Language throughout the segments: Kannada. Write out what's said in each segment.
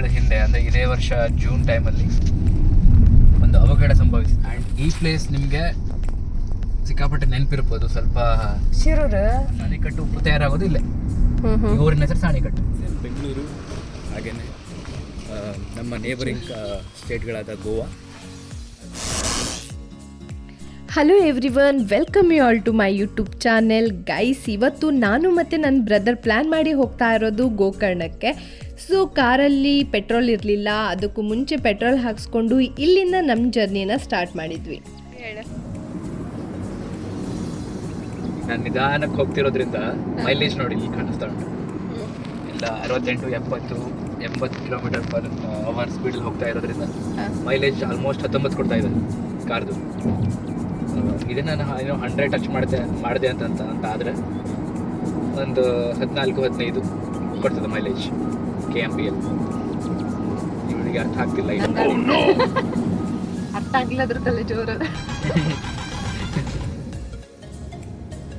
ತಿಂಗಳ ಹಿಂದೆ ಅಂದರೆ ಇದೇ ವರ್ಷ ಜೂನ್ ಟೈಮಲ್ಲಿ ಒಂದು ಅವಘಡ ಸಂಭವಿಸಿ ಆ್ಯಂಡ್ ಈ ಪ್ಲೇಸ್ ನಿಮಗೆ ಸಿಕ್ಕಾಪಟ್ಟೆ ನೆನಪಿರ್ಬೋದು ಸ್ವಲ್ಪ ಶಿರೂರು? ಸಾಣಿಕಟ್ಟು ಉಪ್ಪು ತಯಾರಾಗೋದು ಇಲ್ಲೇ. ಈ ಊರಿನ ಹೆಸರು ಸಾಣಿಕಟ್ಟು. ಬೆಂಗಳೂರು ಹಾಗೆಯೇ ನಮ್ಮ neighbouring ಸ್ಟೇಟ್ಗಳಾದ Goa. Hello everyone welcome you all to my YouTube channel guys ಇವತ್ತು ನಾನು ಮತ್ತು ನನ್ನ ಬ್ರದರ್ ಪ್ಲ್ಯಾನ್ ಮಾಡಿ ಹೋಗ್ತಾ ಇರೋದು ಗೋಕರ್ಣಕ್ಕೆ. ಸೊ ಕಾರಲ್ಲಿ ಪೆಟ್ರೋಲ್ ಇರಲಿಲ್ಲ ಅದಕ್ಕೂ ಮುಂಚೆ ಪೆಟ್ರೋಲ್ ಹಾಕ್ಸ್ಕೊಂಡು ಇಲ್ಲಿಂದ ನಮ್ಮ ಜರ್ನಿನ ಸ್ಟಾರ್ಟ್ ಮಾಡಿದ್ವಿ. ನಾನು ನಿಧಾನಕ್ಕೆ ಹೋಗ್ತಿರೋದ್ರಿಂದ ಮೈಲೇಜ್ ನೋಡಿ ಇಲ್ಲಿ ಕಾಣಿಸ್ತಾ ಉಂಟು. ಇಲ್ಲ ಅರವತ್ತೆಂಟು ಎಪ್ಪತ್ತು ಎಂಬತ್ತು ಕಿಲೋಮೀಟರ್ ಪರ್ ಅವರ್ ಸ್ಪೀಡಲ್ಲಿ ಹೋಗ್ತಾ ಇರೋದ್ರಿಂದ ಮೈಲೇಜ್ ಆಲ್ಮೋಸ್ಟ್ ಹತ್ತೊಂಬತ್ತು ಕೊಡ್ತಾ ಇದೆ. ಕಾರ್ದು. ಇದನ್ನ ನಾನು ಏನೋ ಹಂಡ್ರೆಡ್ ಟಚ್ ಮಾಡಿದೆ ಮಾಡಿದೆ ಅಂತ ಅಂತ ಅಂತ ಆದರೆ ಒಂದು ಹದಿನಾಲ್ಕು ಹದಿನೈದು ಕೊಡ್ತದೆ mileage K M B L ಇವರಿಗೆ ಅರ್ಥ ಆಗ್ತಿಲ್ಲ ಇದು ಅರ್ಥ ಆಗಿಲ್ಲ ಅದ್ರ ತಲೆ ಜೋರು.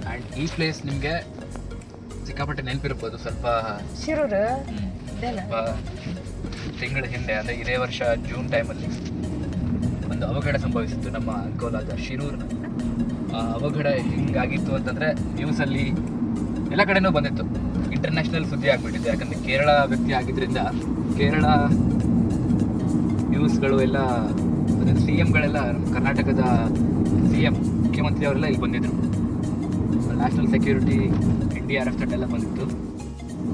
ಆ್ಯಂಡ್ ಈ ಪ್ಲೇಸ್ ನಿಮಗೆ ಸಿಕ್ಕಾಪಟ್ಟೆ ನೆನಪಿರ್ಬೋದು ಸ್ವಲ್ಪ ಶಿರೂರು? ಸ್ವಲ್ಪ ತಿಂಗಳ ಹಿಂದೆ ಅಂದರೆ ಇದೇ ವರ್ಷ ಜೂನ್ ಟೈಮಲ್ಲಿ ಒಂದು ಅವಘಡ ಸಂಭವಿಸಿತ್ತು ನಮ್ಮ ಕೋಲಾದ ಶಿರೂರ್ನ ಆ ಅವಘಡ ಹಿಂಗಾಗಿತ್ತು ಅಂತಂದರೆ ನ್ಯೂಸಲ್ಲಿ ಎಲ್ಲ ಕಡೆನೂ ಬಂದಿತ್ತು. ಇಂಟರ್ನ್ಯಾಷನಲ್ ಸುದ್ದಿ ಆಗಿಬಿಟ್ಟಿದೆ. ಯಾಕಂದರೆ ಕೇರಳ ವ್ಯಕ್ತಿ ಆಗಿದ್ದರಿಂದ ಕೇರಳ ನ್ಯೂಸ್ಗಳು ಎಲ್ಲ ಸಿ ಎಮ್ಗಳೆಲ್ಲ ಕರ್ನಾಟಕದ ಸಿ ಎಂ ಮುಖ್ಯಮಂತ್ರಿ ಅವರೆಲ್ಲ ಇಲ್ಲಿ ಬಂದಿದ್ರು. National security N D R F ತಂಡ ಎಲ್ಲ ಬಂದಿತ್ತು.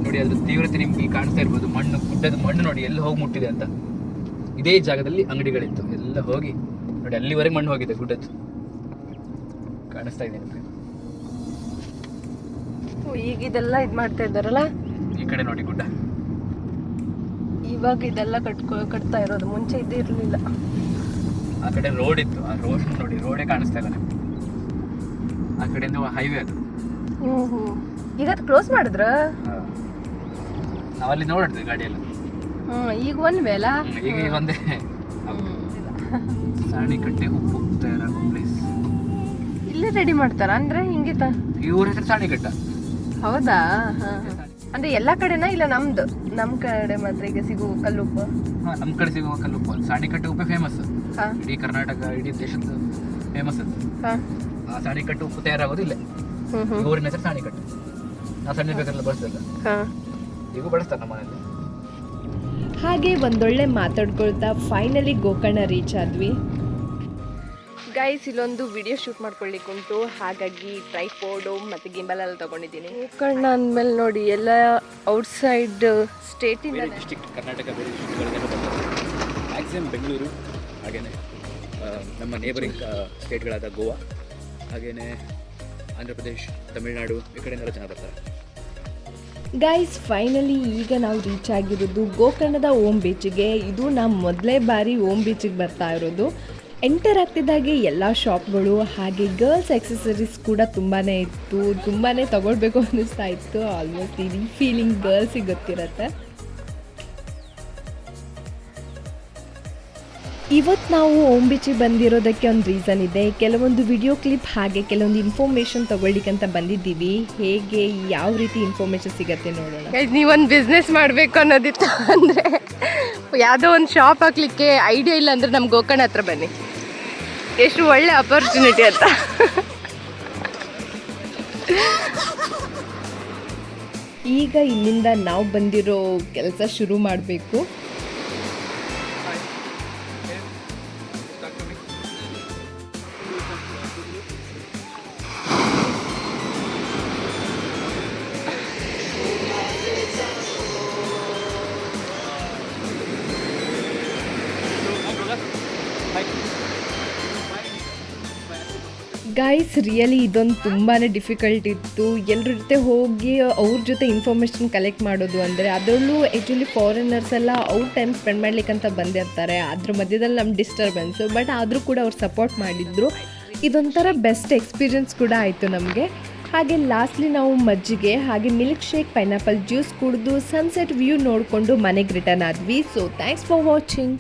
ನೋಡಿ ಅದ್ರ ತೀವ್ರತೆ ನಿಮಗೆ ಕಾಣಿಸ್ತಾ ಇರ್ಬೋದು. ಮಣ್ಣು, ಗುಡ್ಡದ ಮಣ್ಣು ನೋಡಿ, ಎಲ್ಲಿ ಹೋಗಿ ಮುಟ್ಟಿದೆ ಅಂತ. ಇದೇ ಜಾಗದಲ್ಲಿ ಅಂಗಡಿಗಳಿತ್ತು. ಎಲ್ಲ ಹೋಗಿ ನೋಡಿ ಅಲ್ಲಿವರೆಗೆ ಮಣ್ಣು ಹೋಗಿದೆ ಗುಡ್ಡದ್ದು. ಕಾಣಿಸ್ತಾ ಇದೆ ಈಗ ಇದೆಲ್ಲ ಇದು ಮಾಡ್ತಾ ಇದ್ದಾರಲ್ಲ? ಈ ಕಡೆ ನೋಡಿ ಗುಡ್ಡ. ಇವಾಗ ಇದೆಲ್ಲ ಕಟ್ಕೊ ಕಟ್ತಾ ಇರೋದು. ಮುಂಚೆ ಇದ್ದೇ ಇರಲಿಲ್ಲ ಆ ಕಡೆ ರೋಡ್ ಇತ್ತು. ಆ ರೋಡ್ ನೋಡಿ ರೋಡೇ ಕಾಣಿಸ್ತಾ ಇಲ್ಲ ಆ ಕಡೆಯಿಂದ ಹೈವೇ ಅದು. ಹ್ಞೂ ಹ್ಞೂ ಈಗ ಅದು ಕ್ಲೋಸ್ ಮಾಡಿದ್ರ? ನಾವಲ್ಲಿ ನೋಡಿದ್ವಿ ಗಾಡಿಯೆಲ್ಲ. ಹ್ಞೂ ಈಗ ಒಂದ್ ಮೇಲ ಈಗ ಒಂದೇ. ಸಾಣಿ ಕಟ್ಟೆ ಉಪ್ಪು ತಯಾರಾಗೋ ಪ್ಲೇಸ್ ಇಲ್ಲೇ ರೆಡಿ ಮಾಡ್ತಾರ? ಅಂದ್ರೆ ಹಿಂಗೆ ಇವ್ರ ಹೆಸರು ಸಾಣಿಕಟ್ಟ ಹೌದಾ. ಅಂದ್ರೆ ಎಲ್ಲಾ ಕಡೆನಾ ಇಲ್ಲ ನಮ್ದು? ನಮ್ ಕಡೆ ಮಾತ್ರ ಈಗ ಸಿಗುವ ಕಲ್ಲುಪ್ಪು. ಹಾ ನಮ್ಮ ಕಡೆ ಸಿಗುವ ಕಲ್ಲುಪ್ಪು. ಸಾಣಿಕಟ್ಟೆ ಉಪ್ಪು ಫೇಮಸ್ ಹಾ. ಇಡೀ ಕರ್ನಾಟಕ ಇಡೀ ದೇಶದ ಫೇಮಸ್ ಅದು ಆ ಸಾಣಿಕಟ್ಟು ಉಪ್ಪು ತಯಾರಾಗೋದು ಇಲ್ಲೇ. ಊರಿನ ಹೆಸರು ಸಾಣಿಕಟ್ಟು ನಾ ಸಣ್ಣ ಬೇಕಾದ್ರೆ ಬಳಸಲ್ಲ ಈಗೂ ಬಳಸ್ತಾರೆ ನಮ್ಮ ಮನೆಯಲ್ಲಿ ಹಾಗೆ ಒಂದೊಳ್ಳೆ ಮಾತಾಡ್ಕೊಳ್ತಾ ಫೈನಲಿ ಗೋಕರ್ಣ ರೀಚ್ ಆದ್ವಿ. ಗೈಸ್ ಇಲ್ಲೊಂದು ವಿಡಿಯೋ ಶೂಟ್ ಮಾಡ್ಕೊಳ್ಳಿಕ್ಕೆ ಉಂಟು ಹಾಗಾಗಿ ಟ್ರೈಪೋರ್ಡು ಮತ್ತು ಗಿಂಬಲ್ ಎಲ್ಲ ತಗೊಂಡಿದ್ದೀನಿ. ಗೋಕರ್ಣ ಅಂದಮೇಲೆ ನೋಡಿ ಎಲ್ಲ ಔಟ್ಸೈಡ್ ಡಿಸ್ಟಿಕ್ ಕರ್ನಾಟಕ ಬೇರೆ ಮ್ಯಾಕ್ಸಿಮಮ್ ಬೆಂಗಳೂರು ಹಾಗೆಯೇ ನಮ್ಮ ನೇಬರಿಂಗ್ ಸ್ಟೇಟ್ಗಳಾದ ಗೋವಾ ಹಾಗೆಯೇ ಆಂಧ್ರ ಪ್ರದೇಶ್ ತಮಿಳುನಾಡು ಈ ಕಡೆಯಿಂದ ಜನ ಬರ್ತಾರೆ. ಗೈಸ್ ಫೈನಲಿ ಈಗ ನಾವು ರೀಚ್ ಆಗಿರೋದು ಗೋಕರ್ಣದ ಓಮ್ ಬೀಚಿಗೆ ಇದು ನಾವು ಮೊದಲೇ ಬಾರಿ ಓಮ್ ಬೀಚಿಗೆ ಬರ್ತಾ ಇರೋದು. ಎಂಟರ್ ಆಗ್ತಿದ್ದಾಗೆ ಎಲ್ಲ ಶಾಪ್ಗಳು ಹಾಗೆ ಗರ್ಲ್ಸ್ ಎಕ್ಸಸರೀಸ್ ಕೂಡ ತುಂಬಾ ಇತ್ತು. ತುಂಬಾ ತಗೊಳ್ಬೇಕು ಅನ್ನಿಸ್ತಾ ಇತ್ತು. ಆಲ್ಮೋಸ್ಟ್ ಈ ಫೀಲಿಂಗ್ ಗರ್ಲ್ಸಿಗೆ ಗೊತ್ತಿರತ್ತೆ. ಇವತ್ತು ನಾವು ಓಂಬಿಚಿ ಬಂದಿರೋದಕ್ಕೆ ಒಂದು ರೀಸನ್ ಇದೆ. ಕೆಲವೊಂದು ವಿಡಿಯೋ ಕ್ಲಿಪ್ ಹಾಗೆ ಕೆಲವೊಂದು ಇನ್ಫಾರ್ಮೇಷನ್ ತಗೊಳ್ಳಿಕ್ಕಂತ ಬಂದಿದ್ದೀವಿ. ಹೇಗೆ ಯಾವ ರೀತಿ ಇನ್ಫಾರ್ಮೇಶನ್ ಸಿಗತ್ತೆ ನೋಡೋಣ. ನೀವೊಂದು ಬಿಸ್ನೆಸ್ ಮಾಡಬೇಕು ಅನ್ನೋದಿತ್ತು ಅಂದರೆ ಯಾವುದೋ ಒಂದು ಶಾಪ್ ಹಾಕ್ಲಿಕ್ಕೆ ಐಡಿಯಾ ಇಲ್ಲ ಅಂದರೆ ನಮ್ಮ ಗೋಕರ್ಣ ಹತ್ರ ಬನ್ನಿ. ಎಷ್ಟು ಒಳ್ಳೆ ಅಪರ್ಚುನಿಟಿ ಅಂತ. ಈಗ ಇಲ್ಲಿಂದ ನಾವು ಬಂದಿರೋ ಕೆಲಸ ಶುರು ಮಾಡಬೇಕು. ಗೈಸ್ ರಿಯಲಿ ಇದೊಂದು ತುಂಬಾ ಡಿಫಿಕಲ್ಟ್ ಇತ್ತು. ಎಲ್ಲರ ಜೊತೆ ಹೋಗಿ ಅವ್ರ ಜೊತೆ ಇನ್ಫಾರ್ಮೇಷನ್ ಕಲೆಕ್ಟ್ ಮಾಡೋದು ಅಂದರೆ ಅದರಲ್ಲೂ ಆ್ಯಕ್ಚುಲಿ ಫಾರಿನರ್ಸ್ ಎಲ್ಲ ಅವ್ರ ಟೈಮ್ ಸ್ಪೆಂಡ್ ಮಾಡ್ಲಿಕ್ಕಂತ ಬಂದಿರ್ತಾರೆ. ಅದ್ರ ಮಧ್ಯದಲ್ಲಿ ನಮ್ಮ ಡಿಸ್ಟರ್ಬೆನ್ಸು ಬಟ್ ಆದರೂ ಕೂಡ ಅವ್ರು ಸಪೋರ್ಟ್ ಮಾಡಿದ್ರು. ಇದೊಂಥರ ಬೆಸ್ಟ್ ಎಕ್ಸ್ಪೀರಿಯನ್ಸ್ ಕೂಡ ಆಯಿತು ನಮಗೆ. ಹಾಗೆ ಲಾಸ್ಟ್ಲಿ ನಾವು ಮಜ್ಜಿಗೆ, ಹಾಗೆ ಮಿಲ್ಕ್ ಶೇಕ್ ಪೈನಾಪಲ್ ಜ್ಯೂಸ್ ಕುಡಿದು ಸನ್ಸೆಟ್ ವ್ಯೂ ನೋಡಿಕೊಂಡು ಮನೆಗೆ ರಿಟರ್ನ್ ಆದ್ವಿ. So thanks for watching